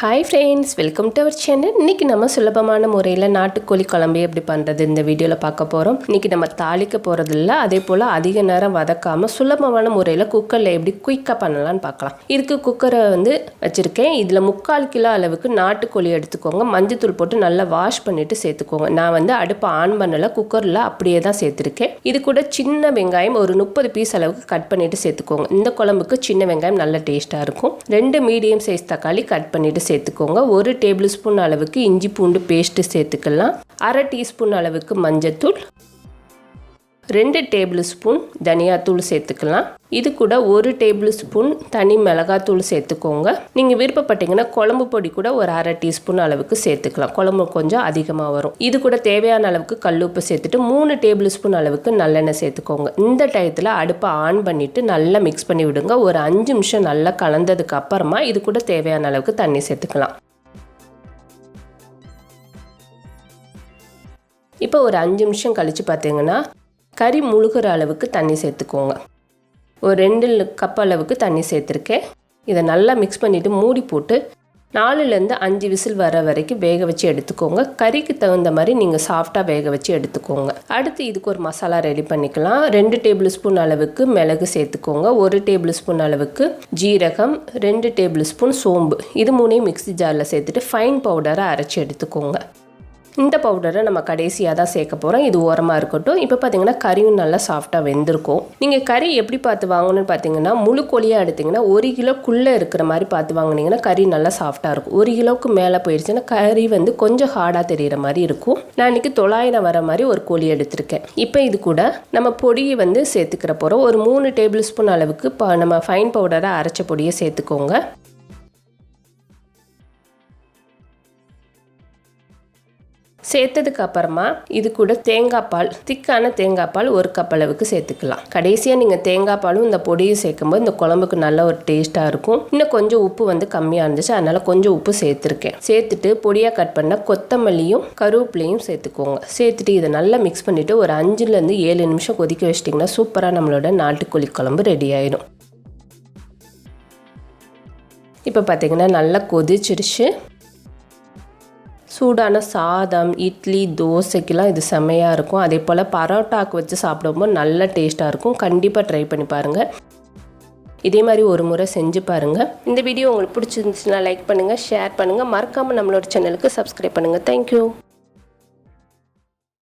Hi friends welcome to our channel இன்றைக்கி நம்ம சுலபமான முறையில் நாட்டுக்கோழி குழம்பு எப்படி பண்ணுறது இந்த வீடியோவில் பார்க்க போகிறோம் இன்றைக்கி நம்ம தாளிக்க போகிறதில்ல அதே போல் அதிக நேரம் வதக்காமல் சுலபமான முறையில் குக்கரில் எப்படி குயிக்காக பண்ணலான்னு பார்க்கலாம். இதுக்கு குக்கரை வந்து வச்சுருக்கேன். இதில் முக்கால் கிலோ அளவுக்கு நாட்டுக்கோழி எடுத்துக்கோங்க. மஞ்சத்தூள் போட்டு நல்லா வாஷ் பண்ணிவிட்டு சேர்த்துக்கோங்க. நான் வந்து அடுப்பை ஆன் பண்ணலை குக்கரில் அப்படியே தான் சேர்த்துருக்கேன். இது கூட சின்ன வெங்காயம் ஒரு முப்பது பீஸ் அளவுக்கு கட் பண்ணிவிட்டு சேர்த்துக்கோங்க. இந்த குழம்புக்கு சின்ன வெங்காயம் நல்ல டேஸ்ட்டாக இருக்கும். ரெண்டு மீடியம் சைஸ் தக்காளி கட் பண்ணிவிட்டு சேர்த்துக்கோங்க. ஒரு டேபிள் ஸ்பூன் அளவுக்கு இஞ்சி பூண்டு பேஸ்ட்டு சேர்த்துக்கலாம். அரை டீஸ்பூன் அளவுக்கு மஞ்சத்தூள். ரெண்டு டேபிள் ஸ்பூன் தனியாத்தூள் சேர்த்துக்கலாம். இது கூட ஒரு டேபிள் ஸ்பூன் தனி மிளகாத்தூள் சேர்த்துக்கோங்க. நீங்கள் விருப்பப்பட்டீங்கன்னா குழம்பு பொடி கூட ஒரு அரை டீஸ்பூன் அளவுக்கு சேர்த்துக்கலாம். குழம்பு கொஞ்சம் அதிகமாக வரும். இது கூட தேவையான அளவுக்கு கல்லுப்பு சேர்த்துட்டு மூணு டேபிள் ஸ்பூன் அளவுக்கு நல்லெண்ணெய் சேர்த்துக்கோங்க. இந்த டயத்தில் அடுப்பை ஆன் பண்ணிவிட்டு நல்லா மிக்ஸ் பண்ணி விடுங்க. ஒரு அஞ்சு நிமிஷம் நல்லா கலந்ததுக்கு அப்புறமா இது கூட தேவையான அளவுக்கு தண்ணி சேர்த்துக்கலாம். இப்போ ஒரு அஞ்சு நிமிஷம் கழித்து பார்த்தீங்கன்னா கறி முழுகிற அளவுக்கு தண்ணி சேர்த்துக்கோங்க. ஒரு ரெண்டு கப் அளவுக்கு தண்ணி சேர்த்துருக்கேன். இதை நல்லா மிக்ஸ் பண்ணிவிட்டு மூடி போட்டு நாலுலேருந்து அஞ்சு விசில் வர வரைக்கும் வேக வச்சு எடுத்துக்கோங்க. கறிக்கு தகுந்த மாதிரி நீங்கள் சாஃப்டாக வேக வச்சு எடுத்துக்கோங்க. அடுத்து இதுக்கு ஒரு மசாலா ரெடி பண்ணிக்கலாம். ரெண்டு டேபிள் ஸ்பூன் அளவுக்கு மிளகு சேர்த்துக்கோங்க. ஒரு டேபிள் ஸ்பூன் அளவுக்கு ஜீரகம் ரெண்டு டேபிள் ஸ்பூன் சோம்பு. இது மூணையும் மிக்ஸி ஜாரில் சேர்த்துட்டு ஃபைன் பவுடரை அரைச்சி எடுத்துக்கோங்க. இந்த பவுடரை நம்ம கடைசியாக தான் சேர்க்க போகிறோம் இது ஓரமாக இருக்கட்டும். இப்போ பார்த்தீங்கன்னா கறியும் நல்லா சாஃப்டாக வெந்திருக்கும். நீங்கள் கறி எப்படி பார்த்து வாங்கணும்னு பார்த்தீங்கன்னா முழு கோழியாக எடுத்திங்கன்னா ஒரு கிலோக்குள்ளே இருக்கிற மாதிரி பார்த்து வாங்கினீங்கன்னா கறி நல்லா சாஃப்டாக இருக்கும். ஒரு கிலோவுக்கு மேலே போயிடுச்சுன்னா கறி வந்து கொஞ்சம் ஹார்டாக தெரிகிற மாதிரி இருக்கும். நான் இன்றைக்கி தொள்ளாயிரம் வர மாதிரி ஒரு கோழி எடுத்திருக்கேன். இப்போ இது கூட நம்ம பொடியை வந்து சேர்த்துக்கிற போகிறோம் ஒரு மூணு டேபிள் ஸ்பூன் அளவுக்கு நம்ம ஃபைன் பவுடரை அரைச்ச பொடியை சேர்த்துக்கோங்க. சேர்த்ததுக்கு அப்புறமா இது கூட தேங்காய் பால் திக்கான தேங்காய் பால் ஒரு கப் அளவுக்கு சேர்த்துக்கலாம். கடைசியாக நீங்கள் தேங்காய் பாலும் இந்த பொடியும் சேர்க்கும்போது இந்த குழம்புக்கு நல்ல ஒரு டேஸ்ட்டாக இருக்கும். இன்னும் கொஞ்சம் உப்பு வந்து கம்மியாக இருந்துச்சு அதனால் கொஞ்சம் உப்பு சேர்த்துருக்கேன். சேர்த்துட்டு பொடியாக கட் பண்ண கொத்தமல்லியும் கருவேப்பிலையும் சேர்த்துக்கோங்க. சேர்த்துட்டு இதை நல்லா மிக்ஸ் பண்ணிவிட்டு ஒரு அஞ்சுலேருந்து ஏழு நிமிஷம் கொதிக்க வச்சிட்டிங்கன்னா சூப்பராக நம்மளோட நாட்டுக்கோழி குழம்பு ரெடி ஆயிடும். இப்போ பார்த்தீங்கன்னா நல்லா கொதிச்சிருச்சு. சூடான சாதம் இட்லி தோசைக்கெலாம் இது செம்மையாக இருக்கும். அதே போல் பரோட்டாக்கு வச்சு சாப்பிடும்போது நல்ல டேஸ்ட்டாக இருக்கும். கண்டிப்பாக ட்ரை பண்ணி பாருங்கள் இதே மாதிரி ஒரு முறை செஞ்சு பாருங்கள் இந்த வீடியோ உங்களுக்கு பிடிச்சிருந்துச்சுன்னா லைக் பண்ணுங்கள் ஷேர் பண்ணுங்கள் மறக்காமல் நம்மளோட சேனலுக்கு சப்ஸ்கிரைப் பண்ணுங்கள் தேங்க்யூ